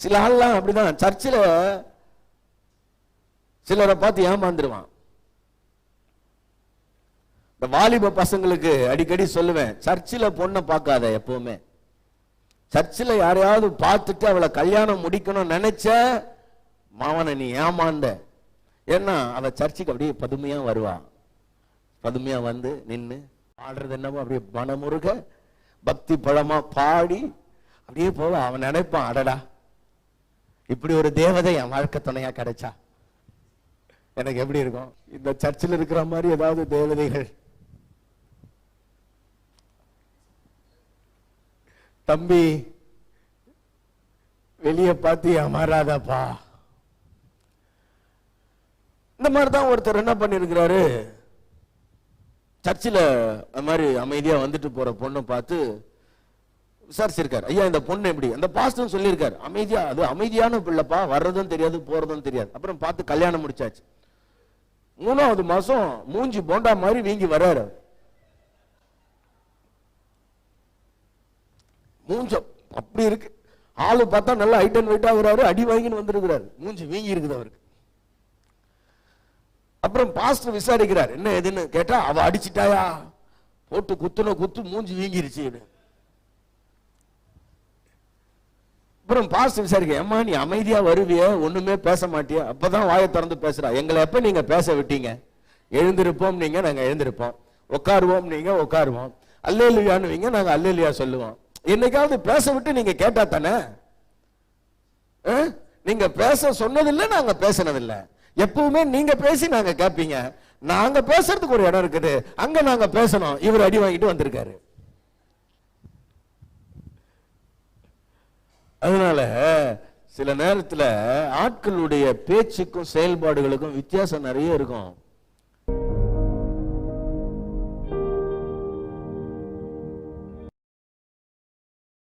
சில ஆள்லாம் அப்படிதான். சர்ச்சில் சிலரை பார்த்து ஏமாந்துருவான். இந்த வாலிப பசங்களுக்கு அடிக்கடி சொல்லுவேன் சர்ச்சில் பொண்ணை பார்க்காத எப்பவுமே. சர்ச்சில் யாரையாவது பார்த்துட்டு அவளை கல்யாணம் முடிக்கணும்னு நினைச்ச மாவனை நீ ஏமாந்த. ஏன்னா அவள் சர்ச்சுக்கு அப்படியே பதுமையாக வருவா. பதுமையாக வந்து நின்று பாடுறது என்னவோ அப்படியே மனமுருக பக்தி பழமாக பாடி அப்படியே போவா. அவன் நினைப்பான் அடடா இப்படி ஒரு தேவதை என் வாழ்க்கை துணையா கிடைச்சா? எனக்கு எப்படி இருக்கும்? இந்த சர்ச்சில் இருக்கிற மாதிரி ஏதாவது தேவதைகள்? தம்பி வெளிய பார்த்து அமராதப்பா இந்த மாதிரி தான் ஒருத்தர் என்ன பண்ணிருக்கிறாரு சர்ச்சில் அது மாதிரி அமைதியா வந்துட்டு போற பொண்ணை பார்த்து விசாரிச்சிருக்காரு. ஐயா இந்த பொண்ணு எப்படி? அந்த பாஸ்டர் சொல்லியிருக்காரு. அமைதியா அது அமைதியான பிள்ளைப்பா வர்றதும் தெரியாது போறதும் தெரியாது. அப்புறம் பார்த்து கல்யாணம் முடிச்சாச்சு. மூணாவது மாசம் மூஞ்சி போண்டா மாதிரி வீங்கி வர்றாரு. மூஞ்சம் அப்படி இருக்கு. ஆளு பார்த்தா நல்லா ஹைட் அண்ட் வெயிட்டாக வராரு அடி வாங்கின்னு வந்திருக்கிறாரு. மூஞ்சி வீங்கி இருக்குது அவருக்கு. அப்புறம் பாஸ்டர் விசாரிக்கிறார். என்ன எதுன்னு கேட்டா அவ அடிச்சிட்டாயா? போட்டு குத்துன குத்து மூஞ்சி வீங்கிருச்சு அப்புறம் பாஸ்டர் விசாரிக்க ஏம்மா நீ அமைதியா வருவிய? ஒண்ணுமே பேச மாட்டியா? அப்பதான் வாயை திறந்து பேசுறா. எங்களை எப்ப நீங்க பேச விட்டீங்க? எழுந்திருப்போம் நீங்க நாங்க எழுந்திருப்போம். உட்காருவோம் நீங்க உட்காருவோம். அல்லேலியான்னு நாங்க அல்லேலியா சொல்லுவோம். என்னைக்காவது பேச விட்டு நீங்க கேட்டா தானே? ஆ? நீங்க பேச சொன்னதில்லை நாங்க பேசினதில்லை. எப்பவுமே நீங்க பேசி நாங்க கேட்பீங்க நாங்க பேசுறதுக்கு ஒரு இடம் இருக்குது. அங்க நாங்க பேசணும். இவர் அடி வாங்கிட்டு வந்திருக்காரு. அதனால சில நேரத்தில் ஆட்களுடைய பேச்சுக்கும் செயல்பாடுகளுக்கும் வித்தியாசம் நிறைய இருக்கும்.